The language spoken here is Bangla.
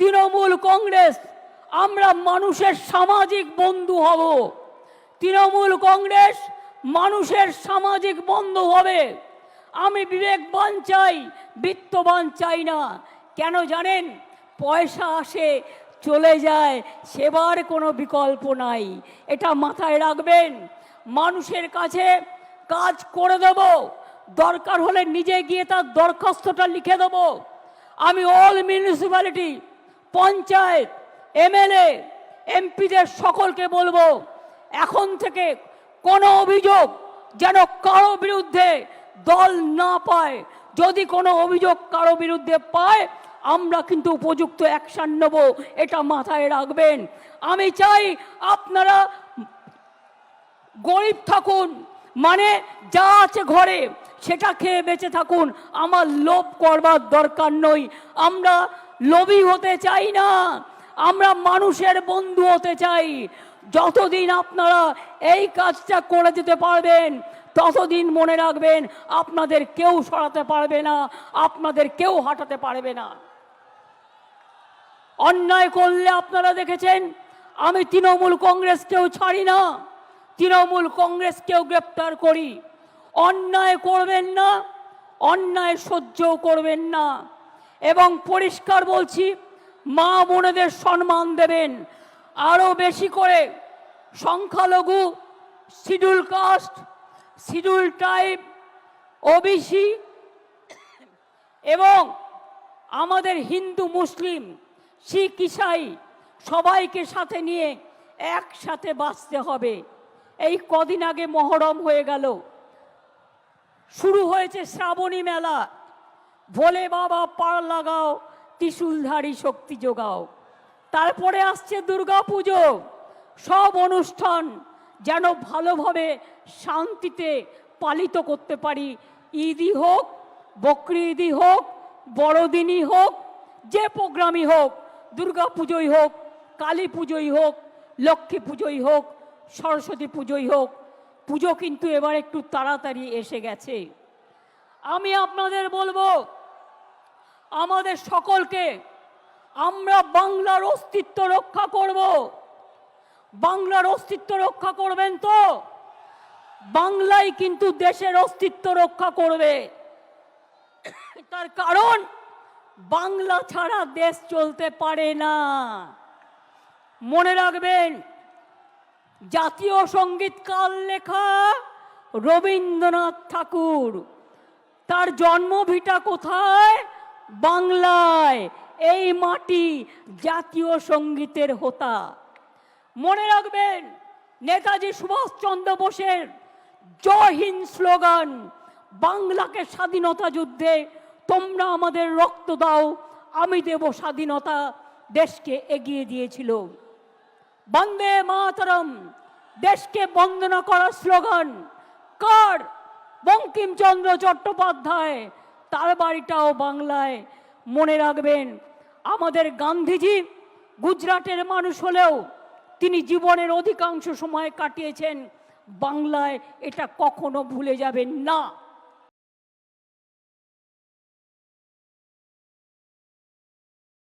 তৃণমূল কংগ্রেস, আমরা মানুষের সামাজিক বন্ধু হব। তৃণমূল কংগ্রেস মানুষের সামাজিক বন্ধু হবে। আমি বিবেকবান চাই, বিত্তবান চাই না। কেন জানেন? পয়সা আসে, চলে যায়, সেবার কোনো বিকল্প নাই। এটা মাথায় রাখবেন। মানুষের কাছে কাজ করে দেব। দরকার হলে নিজে গিয়ে তার দরখাস্তটা লিখে দেব। আমি অল মিউনিসিপ্যালিটি পঞ্চায়েত, এমএলএ, এমপিদের সকলকে বলব, এখন থেকে কোনো অভিযোগ যেন কারও বিরুদ্ধে দল না পায়। যদি কোনো অভিযোগ কারও বিরুদ্ধে পায়, আমরা কিন্তু উপযুক্ত অ্যাকশন নেব, এটা মাথায় রাখবেন। আমি চাই আপনারা গরিব থাকুন মানে যা আছে ঘরে, সেটা খেয়ে বেঁচে থাকুন। আমার লোভ করবার দরকার নই আমরা লোভী হতে চাই না। আমরা মানুষের বন্ধু হতে চাই। যতদিন আপনারা এই কাজটা করে যেতে পারবেন, ততদিন মনে রাখবেন, আপনাদের কেউ সরাতে পারবে না, আপনাদের কেউ হাঁটাতে পারবে না। অন্যায় করলে আপনারা দেখেছেন, আমি তৃণমূল কংগ্রেসকেও ছাড়ি না, তৃণমূল কংগ্রেসকেও গ্রেপ্তার করি। অন্যায় করবেন না, অন্যায় সহ্যও করবেন না। এবং পরিষ্কার বলছি, মা বোনেদের সম্মান দেবেন। আরও বেশি করে সংখ্যালঘু, schedule caste, schedule type, OBC এবং আমাদের হিন্দু, মুসলিম, শিখ, ইসাই সবাইকে সাথে নিয়ে একসাথে বাঁচতে হবে। এই কদিন আগে মহরম হয়ে গেল। শুরু হয়েছে শ্রাবণী মেলা। ভোলে বাবা, পার লাগাও, ত্রিশূলধারী শক্তি যোগাও। তারপরে আসছে দুর্গা পুজো সব অনুষ্ঠান যেন ভালোভাবে শান্তিতে পালিত করতে পারি। ঈদই হোক, বকরি ঈদই হোক, বড়দিনই হোক, যে প্রোগ্রামই হোক দুর্গা পুজোই হোক, কালী পুজোই হোক, লক্ষ্মী পুজোই হোক, সরস্বতী পুজোই হোক, পুজো কিন্তু এবার একটু তাড়াতাড়ি এসে গেছে। আমি আপনাদের বলব আমাদের সকলকে আমরা বাংলার অস্তিত্ব রক্ষা করব। বাংলার অস্তিত্ব রক্ষা করবেন তো? বাংলাই কিন্তু দেশের অস্তিত্ব রক্ষা করবে। তার কারণ, বাংলা ছাড়া দেশ চলতে পারে না। মনে রাখবেন, জাতীয় সংগীত কাল লেখা রবীন্দ্রনাথ ঠাকুর। তার জন্মভিটা কোথায়? বাংলায় এই মাটি জাতীয় সঙ্গীতের হোতা। মনে রাখবেন, নেতাজি সুভাষচন্দ্র বোসের জয় স্লোগান, বাংলাকে স্বাধীনতা যুদ্ধে তোমরা আমাদের রক্ত দাও, আমি দেব স্বাধীনতা, দেশকে এগিয়ে দিয়েছিল। বন্দে মাতরম, দেশকে বন্দনা করার স্লোগান কার? বঙ্কিমচন্দ্র চট্টোপাধ্যায় তার বাড়িটাও বাংলায় মনে রাখবেন। আমাদের গান্ধীজি গুজরাটের মানুষ হলেও তিনি জীবনের অধিকাংশ সময় কাটিয়েছেন। বাংলায় এটা কখনো ভুলে যাবেন না।